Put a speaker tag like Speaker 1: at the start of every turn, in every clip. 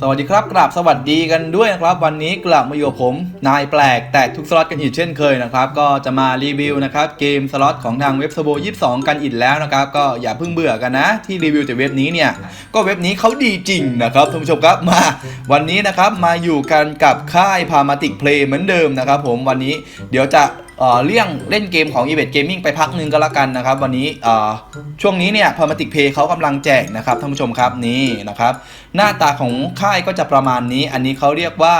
Speaker 1: สวัสดีครับกราบสวัสดีกันด้วยนะครับ วันนี้กลับมาอยู่กับผม นายแปลกแตกทุกสล็อตกันอีกเช่นเคยนะครับ ก็จะมารีวิวนะครับเกมสล็อตของทางเว็บสโบ22 กันอีกแล้วนะครับ ก็อย่าเพิ่งเบื่อกันนะ ที่รีวิวแต่เว็บนี้เนี่ย ก็เว็บนี้เขาดีจริงนะครับท่านผู้ชมครับมา วันนี้นะครับมาอยู่กันกับค่ายพามาติกเพลย์เหมือนเดิมนะครับ ผมวันนี้เดี๋ยวจะ เลี่ยงเล่นเกมของ e v e t Gaming ไปพักหนึ่งก็แล้วกันนะครับ วันนี้ช่วงนี้เนี่ยพามาติกเพย์เขากำลังแจกนะครับท่านผู้ชมครับนี่นะครับ หน้าตาของค่ายก็จะประมาณนี้ อันนี้เขาเรียกว่า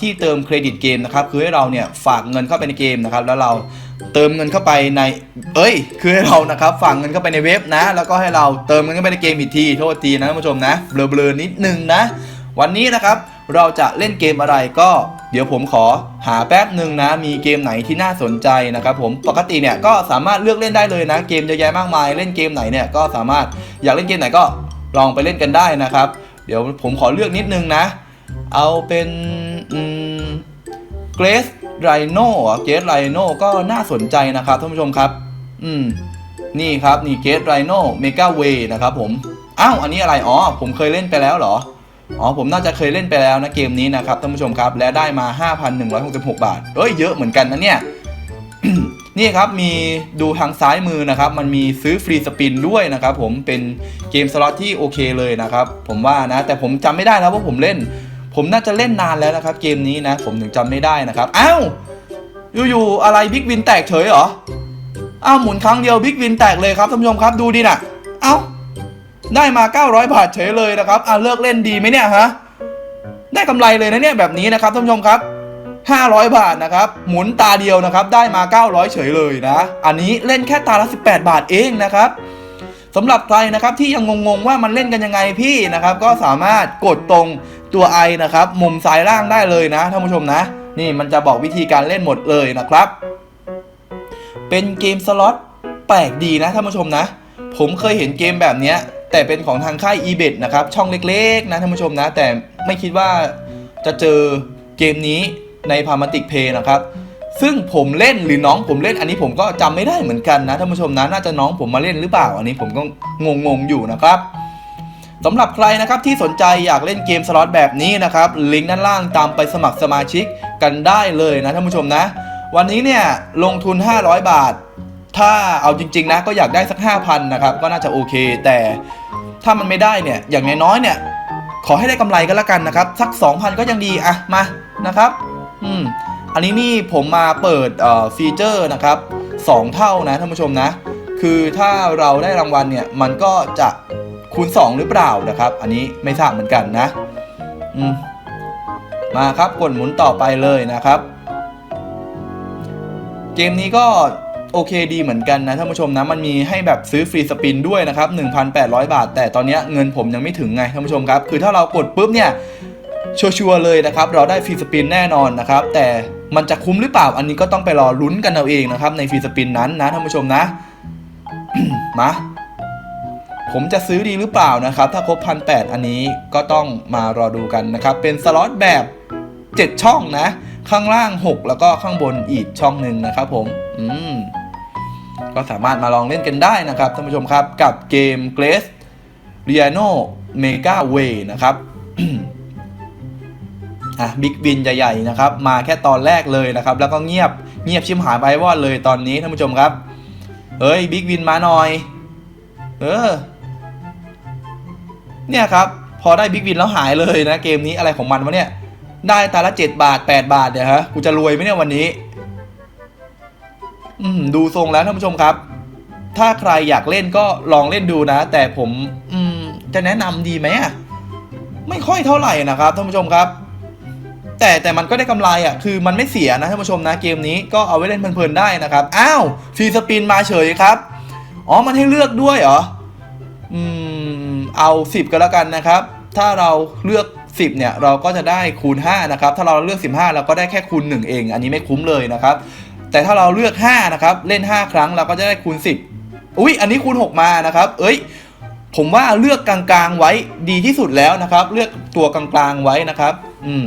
Speaker 1: ที่เติมเครดิตเกมนะครับ คือให้เราเนี่ยฝากเงินเข้าไปในเกมนะครับ แล้วเราเติมเงินเข้าไปใน เอ้ย คือให้เรานะครับฝากเงินเข้าไปในเว็บนะ แล้วก็ให้เราเติมเงินเข้าไปในเกมอีกที โทษทีนะท่านผู้ชมนะ เบลอๆนิดนึงนะ วันนี้นะครับ เราจะเล่นเกมอะไรก็เดี๋ยวผมขอหาแป๊บหนึ่งนะ มีเกมไหนที่น่าสนใจนะครับผมปกติเนี่ยก็สามารถเลือกเล่นได้เลยนะเกมเยอะแยะมากมาย เล่นเกมไหนเนี่ยก็สามารถอยากเล่นเกมไหนก็ลองไปเล่นกันได้นะครับ เดี๋ยวผมขอเลือกนิดนึงนะ เอาเป็นเกรสไรโน่เกรสไรโน่ก็น่าสนใจนะครับท่านผู้ชมครับ อืมนี่ครับนี่เกรสไรโน่เมกาเวนะครับผมอ้าวอันนี้อะไรอ๋อผมเคยเล่นไปแล้วเหรอ อ๋อผมน่าจะเคยเล่นไปแล้วนะเกมนี้นะครับท่านผู้ชมครับ และได้มา 5,166 บาทเอ้ยเยอะเหมือนกันนะเนี่ยนี่ครับมีดูทางซ้ายมือนะครับมันมีซื้อฟรีสปินด้วยนะครับผมเป็นเกมสล็อตที่โอเคเลยนะครับผมว่านะแต่ผมจำไม่ได้นะว่าผมเล่น ผมน่าจะเล่นนานแล้วนะครับเกมนี้นะผมถึงจำไม่ได้นะครับอ้าวอยู่ๆอะไรบิ๊กวินแตกเฉยเหรออ้าวหมุนครั้งเดียวบิ๊กวินแตกเลยครับท่านผู้ชมครับดูดิน่ะเอ้า ได้มา 900 บาทเฉยเลยนะครับอ่าเลิกเล่นดีไหมเนี่ยฮะ ได้กำไรเลยนะเนี่ยแบบนี้นะครับท่านผู้ชมครับ500 บาทนะครับ หมุนตาเดียวนะครับ ได้มา 900 เฉยเลยนะ อันนี้เล่นแค่ตาละ 18 บาทเองนะครับสำหรับใครนะครับที่ยังงงๆว่ามันเล่นกันยังไงพี่นะครับ ก็สามารถกดตรงตัว i นะครับ มุมซ้ายล่างได้เลยนะท่านผู้ชมนะ นี่มันจะบอกวิธีการเล่นหมดเลยนะครับ เป็นเกมสล็อตแปลกดีนะท่านผู้ชมนะ ผมเคยเห็นเกมแบบเนี้ย แต่เป็นของทางค่าย e b e t นะครับ ช่องเล็กๆนะท่านผู้ชมนะ แต่ไม่คิดว่าจะเจอเกมนี้ในพามาติกเพย์นะครับซึ่งผมเล่นหรือน้องผมเล่นอันนี้ผมก็จำไม่ได้เหมือนกันนะท่านผู้ชมนะน่าจะน้องผมมาเล่นหรือเปล่า อันนี้ผมก็งงๆอยู่นะครับสำหรับใครนะครับที่สนใจอยากเล่นเกมสล็อตแบบนี้นะครับลิงก์ด้านล่างตามไปสมัครสมาชิกกันได้เลยนะท่านผู้ชมนะ วันนี้เนี่ยลงทุน 500 บาท ถ้าเอาจริง ๆ นะ ก็อยากได้สัก 5,000นะครับก็น่าจะโอเค แต่ถ้ามันไม่ได้เนี่ยอย่างน้อยๆเนี่ย ขอให้ได้กำไรก็แล้วกันนะครับ สัก 2,000 ก็ยังดีอะมานะครับอืมอันนี้นี่ผมมาเปิดเอ่อฟีเจอร์นะครับ 2 เท่านะท่านผู้ชมนะ คือถ้าเราได้รางวัลเนี่ยมันก็จะคูณ 2 หรือเปล่านะครับ อันนี้ไม่ทราบเหมือนกันนะอืมมาครับกดหมุนต่อไปเลยนะครับ เกมนี้ก็ โอเคดีเหมือนกันนะท่านผู้ชมนะมันมีให้แบบซื้อฟรีสปินด้วยนะครับ1,800 บาท แต่ตอนนี้เงินผมยังไม่ถึงไงท่านผู้ชมครับ คือถ้าเรากดปุ๊บเนี่ยชัวร์ๆเลยนะครับ เราได้ฟรีสปินแน่นอนนะครับ แต่มันจะคุ้มหรือเปล่าอันนี้ก็ต้องไปรอลุ้นกันเอาเองนะครับ ในฟรีสปินนั้นนะท่านผู้ชมนะมาผมจะซื้อดีหรือเปล่านะครับ ถ้าครบพันแอันนี้ก็ต้องมารอดูกันนะครับ เป็นสล็อตแบบ 7 ช่องนะ ข้างล่าง 6 แล้วก็ข้างบนอีกช่องหนึ่งนะครับผม อืม ก็สามารถมาลองเล่นกันได้นะครับท่านผู้ชมครับกับเกม Grace r i a n o Mega Way นะครับอะบิ๊กวินใหญ่ๆนะครับ มาแค่ตอนแรกเลยนะครับ แล้วก็เงียบเงียบชิมหายไปวอดเลยตอนนี้ท่านผู้ชมครับเฮ้ยบิ๊กวินมาหน่อย เออ เนี่ยครับ พอได้บิ๊กวินแล้วหายเลยนะ เกมนี้อะไรของมันวะเนี่ย ได้ตาละ7บาท8บาทเนี่ยฮะกูจะรวยไหมเนี่ยวันนี้ ดูทรงแล้วท่านผู้ชมครับ ถ้าใครอยากเล่นก็ลองเล่นดูนะ แต่ผมอืมจะแนะนำดีไหมอะไม่ค่อยเท่าไหร่นะครับท่านผู้ชมครับ แต่แต่มันก็ได้กำไรอะ คือมันไม่เสียนะท่านผู้ชมนะเกมนี้ก็เอาไว้เล่นเพลินๆได้นะครับ อ้าวฟรีสปินมาเฉยครับ อ๋อมันให้เลือกด้วยเหรอ อืม เอา 10 ก็แล้วกันนะครับ ถ้าเราเลือก10เนี่ยเราก็จะได้คูณ5นะครับ ถ้าเราเลือก 15 เราก็ได้แค่คูณ 1 เอง อันนี้ไม่คุ้มเลยนะครับ แต่ถ้าเราเลือก5นะครับเล่น 5 ครั้งเราก็จะได้คูณ 10 อุ้ยอันนี้คูณ 6 มานะครับ เอ้ย ผมว่าเลือกกลางๆไว้ดีที่สุดแล้วนะครับ เลือกตัวกลางๆไว้นะครับ อืม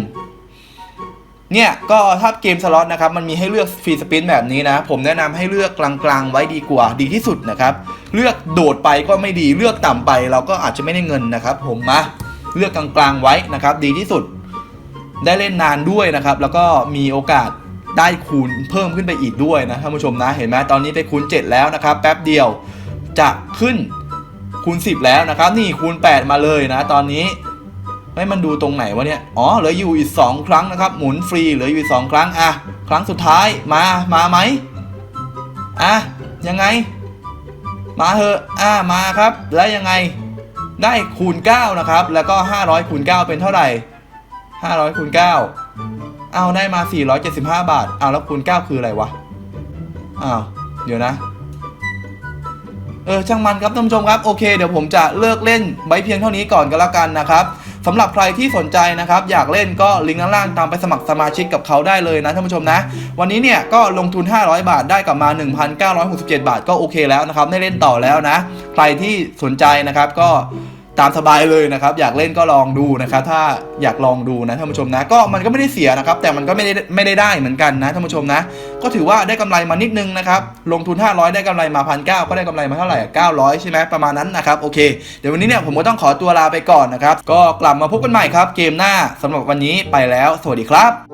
Speaker 1: เนี่ยก็ถ้าเกมสล็อตนะครับมันมีให้เลือกฟรีสปินแบบนี้นะ ผมแนะนำให้เลือกกลางๆไว้ดีกว่าดีที่สุดนะครับ เลือกโดดไปก็ไม่ดีเลือกต่ำไปเราก็อาจจะไม่ได้เงินนะครับ ผมมาเลือกกลางๆไว้นะครับ ดีที่สุด ได้เล่นนานด้วยนะครับ แล้วก็มีโอกาส ได้คูณเพิ่มขึ้นไปอีกด้วยนะท่านผู้ชมนะเห็นไหมตอนนี้ไปคูณ 7 แล้วนะครับ แป๊บเดียวจะขึ้นคูณ 10 แล้วนะครับ นี่คูณ 8 มาเลยนะ ตอนนี้ไม่มันดูตรงไหนวะเนี่ย อ๋อ เหลืออยู่อีก 2 ครั้งนะครับ หมุนฟรี เหลืออยู่อีก2ครั้ง อะ ครั้งสุดท้าย มา มาไหม อะ ยังไง มาเหอะ อะ มาครับ แล้วยังไง ได้คูณ 9 นะครับ แล้วก็ 500คูณ9เป็นเท่าไหร่ 500คูณ9 เอาได้มา 475 บาท เอาแล้วคูณ 9 คืออะไรวะอ้าวเดี๋ยวนะ เออช่างมันครับท่านผู้ชมครับ โอเค เดี๋ยวผมจะเลิกเล่นไว้เพียงเท่านี้ก่อนก็แล้วกันนะครับสำหรับใครที่สนใจนะครับ อยากเล่นก็ลิงก์ด้านล่างตามไปสมัครสมาชิกกับเขาได้เลยนะท่านผู้ชมนะ วันนี้เนี่ยก็ลงทุน 500 บาทได้กลับมา 1,967 บาทก็โอเคแล้วนะครับได้เล่นต่อแล้วนะ ใครที่สนใจนะครับก็ ตามสบายเลยนะครับ อยากเล่นก็ลองดูนะครับ ถ้าอยากลองดูนะท่านผู้ชมนะ ก็มันก็ไม่ได้เสียนะครับ แต่มันก็ไม่ได้ไม่ได้ได้เหมือนกันนะท่านผู้ชมนะ ก็ถือว่าได้กำไรมานิดนึงนะครับ ลงทุน 500 ได้กำไรมาพันเก็ได้กำไรมาเท่าไหร่900 ใช่ไหมประมาณนั้นนะครับ โอเค เดี๋ยววันนี้เนี่ยผมก็ต้องขอตัวลาไปก่อนนะครับ ก็กลับมาพบกันใหม่ครับ เกมหน้าสำหรับวันนี้ไปแล้ว สวัสดีครับ